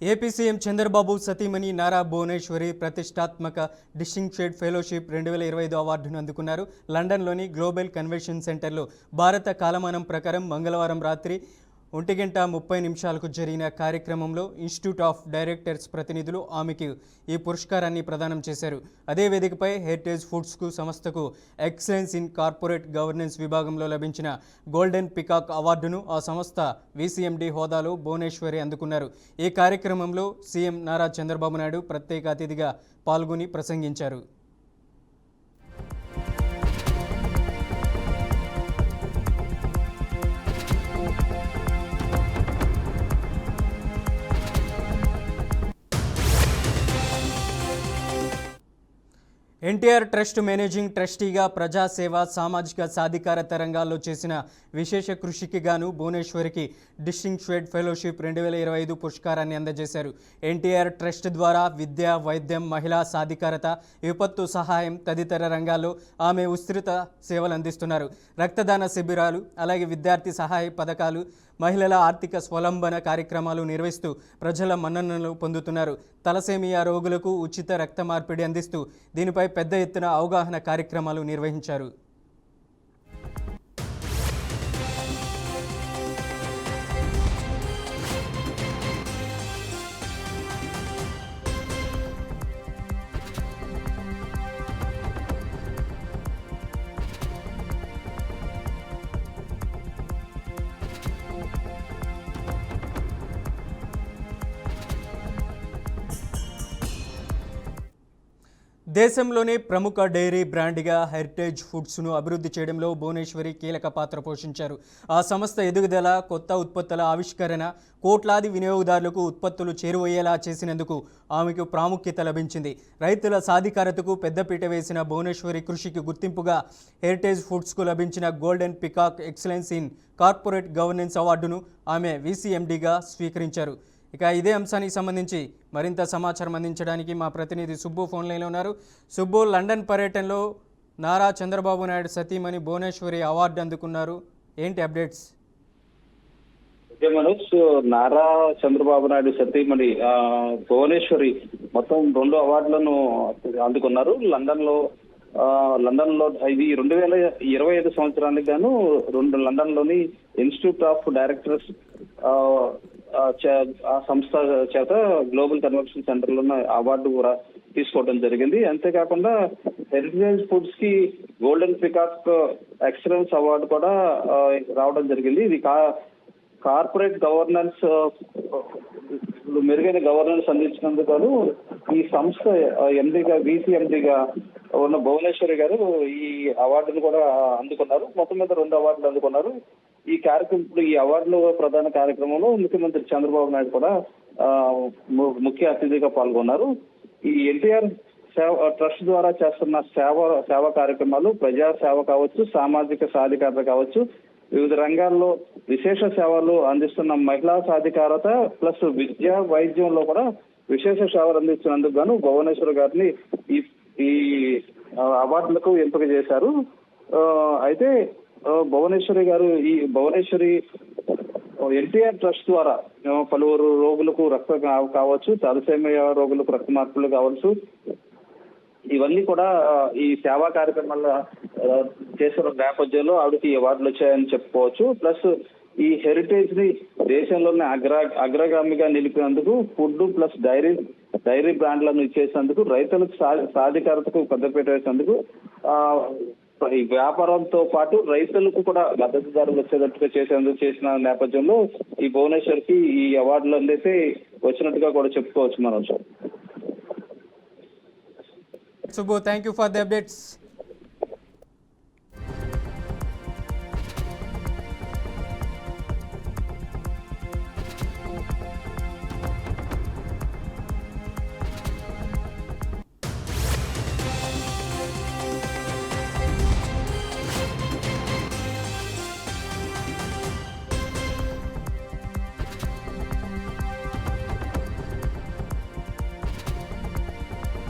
AP CM Chandrababu సతీమణి నారా భువనేశ్వరి ప్రతిష్టాత్మక డిస్టింగ్షెడ్ fellowship రెండు వేల ఇరవై ఐదు అవార్డును అందుకున్నారు. లండన్లోని గ్లోబల్ కన్వెన్షన్ సెంటర్లో భారత కాలమానం ప్రకారం మంగళవారం రాత్రి ఒంటి గంట ముప్పై నిమిషాలకు జరిగిన కార్యక్రమంలో ఇన్స్టిట్యూట్ ఆఫ్ డైరెక్టర్స్ ప్రతినిధులు ఆమెకు ఈ పురస్కారాన్ని ప్రదానం చేశారు. అదే వేదికపై హెరిటేజ్ ఫుడ్స్కు సంస్థకు ఎక్సలెన్స్ ఇన్ కార్పొరేట్ గవర్నెన్స్ విభాగంలో లభించిన గోల్డెన్ పికాక్ అవార్డును ఆ సంస్థ విసిఎండి హోదాలో భువనేశ్వరి అందుకున్నారు. ఈ కార్యక్రమంలో సీఎం నారా చంద్రబాబు నాయుడు ప్రత్యేక అతిథిగా పాల్గొని ప్రసంగించారు. ఎన్టీఆర్ ట్రస్ట్ మేనేజింగ్ ట్రస్టీగా ప్రజాసేవ సామాజిక సాధికారత రంగాల్లో చేసిన విశేష కృషికి గాను భువనేశ్వరికి డిస్టింగ్షెడ్ ఫెలోషిప్ రెండు వేల ఇరవై ఐదు పురస్కారాన్ని అందజేశారు. ఎన్టీఆర్ ట్రస్ట్ ద్వారా విద్య వైద్యం మహిళా సాధికారత విపత్తు సహాయం తదితర రంగాల్లో ఆమె విస్తృత సేవలు అందిస్తున్నారు. రక్తదాన శిబిరాలు అలాగే విద్యార్థి సహాయ పథకాలు మహిళల ఆర్థిక స్వలంబన కార్యక్రమాలు నిర్వహిస్తూ ప్రజల మన్ననలు పొందుతున్నారు. తలసేమియా రోగులకు ఉచిత రక్త మార్పిడి అందిస్తూ దీనిపై పెద్ద ఎత్తున అవగాహన కార్యక్రమాలు నిర్వహించారు. దేశంలోనే ప్రముఖ డైరీ బ్రాండ్గా హెరిటేజ్ ఫుడ్స్ను అభివృద్ధి చేయడంలో భువనేశ్వరి కీలక పాత్ర పోషించారు. ఆ సంస్థ ఎదుగుదల కొత్త ఉత్పత్తుల ఆవిష్కరణ కోట్లాది వినియోగదారులకు ఉత్పత్తులు చేరువయ్యేలా చేసినందుకు ఆమెకు ప్రాముఖ్యత లభించింది. రైతుల సాధికారతకు పెద్దపీట వేసిన భువనేశ్వరి కృషికి గుర్తింపుగా హెరిటేజ్ ఫుడ్స్కు లభించిన Golden Peacock Excellence in Corporate Governance అవార్డును ఆమె వీసీఎండీగా స్వీకరించారు. ఇక ఇదే అంశానికి సంబంధించి మరింత సమాచారం అందించడానికి మా ప్రతినిధి సుబ్బు ఫోన్ లైన్లో ఉన్నారు. సుబ్బు లండన్ పర్యటనలో నారా చంద్రబాబు నాయుడు సతీమణి భువనేశ్వరి అవార్డు అందుకున్నారు. ఏంటి అప్డేట్స్? ఓకే మనోజ్ నారా చంద్రబాబు నాయుడు సతీమణి భువనేశ్వరి మొత్తం రెండు అవార్డులను అందుకున్నారు. లండన్లో లండన్లో ఇది రెండు వేల ఇరవై ఐదు సంవత్సరానికి గాను రెండు లండన్లోని ఇన్స్టిట్యూట్ ఆఫ్ డైరెక్టర్స్ ఆ, సంస్థ చేత గ్లోబల్ కన్వెన్షన్ సెంటర్లో అవార్డు కూడా తీసుకోవడం జరిగింది. అంతేకాకుండా హెరిటేజ్ ఫుడ్స్కి గోల్డెన్ పికాక్ ఎక్సలెన్స్ అవార్డు కూడా రావడం జరిగింది. ఇది కా కార్పొరేట్ గవర్నెన్స్ మెరుగైన గవర్నెన్స్ అందించినందుకు గాను ఈ సంస్థ ఎండిగా ఎండిగా ఉన్న భువనేశ్వరి గారు ఈ అవార్డును కూడా అందుకున్నారు. మొత్తం మీద రెండు అవార్డులు అందుకున్నారు. ఈ కార్యక్రమం ఇప్పుడు ఈ అవార్డుల ప్రధాన కార్యక్రమంలో ముఖ్యమంత్రి చంద్రబాబు నాయుడు కూడా ముఖ్య అతిథిగా పాల్గొన్నారు. ఈ ఎన్టీఆర్ సేవ ట్రస్ట్ ద్వారా చేస్తున్న సేవ సేవా కార్యక్రమాలు ప్రజా సేవ కావచ్చు సామాజిక సాధికారత కావచ్చు వివిధ రంగాల్లో విశేష సేవలు అందిస్తున్న మహిళా సాధికారత ప్లస్ విద్య వైద్యంలో కూడా విశేష సేవలు అందిస్తున్నందుకు గాను భువనేశ్వర్ గారిని ఈ ఈ అవార్డులకు ఎంపిక చేశారు. అయితే భువనేశ్వరి గారు ఈ భువనేశ్వరి ఎన్టీఆర్ ట్రస్ట్ ద్వారా పలువురు రోగులకు రక్త కావచ్చు తలసేమియా రోగులకు రక్త మార్పులు కావచ్చు ఇవన్నీ కూడా ఈ సేవా కార్యక్రమాల ఆ, చేస్తున్న నేపథ్యంలో ఆవిడకి అవార్డులు వచ్చాయని చెప్పుకోవచ్చు. ప్లస్ ఈ హెరిటేజ్ని దేశంలోనే అగ్ర అగ్రగామిగా నిలిపినందుకు ఫుడ్ ప్లస్ డైరీ డైరీ బ్రాండ్లను ఇచ్చేసినందుకు రైతులకు సాధికారతకు పెద్దపీట వేసినందుకు ఆ, ఈ వ్యాపారంతో పాటు రైతులకు కూడా మద్దతుదారులు వచ్చేటట్టుగా చేసేందుకు చేసిన నేపథ్యంలో ఈ భువనేశ్వర్కి ఈ అవార్డులు అందైతే వచ్చినట్టుగా కూడా చెప్పుకోవచ్చు మనం Subbu thank you for the updates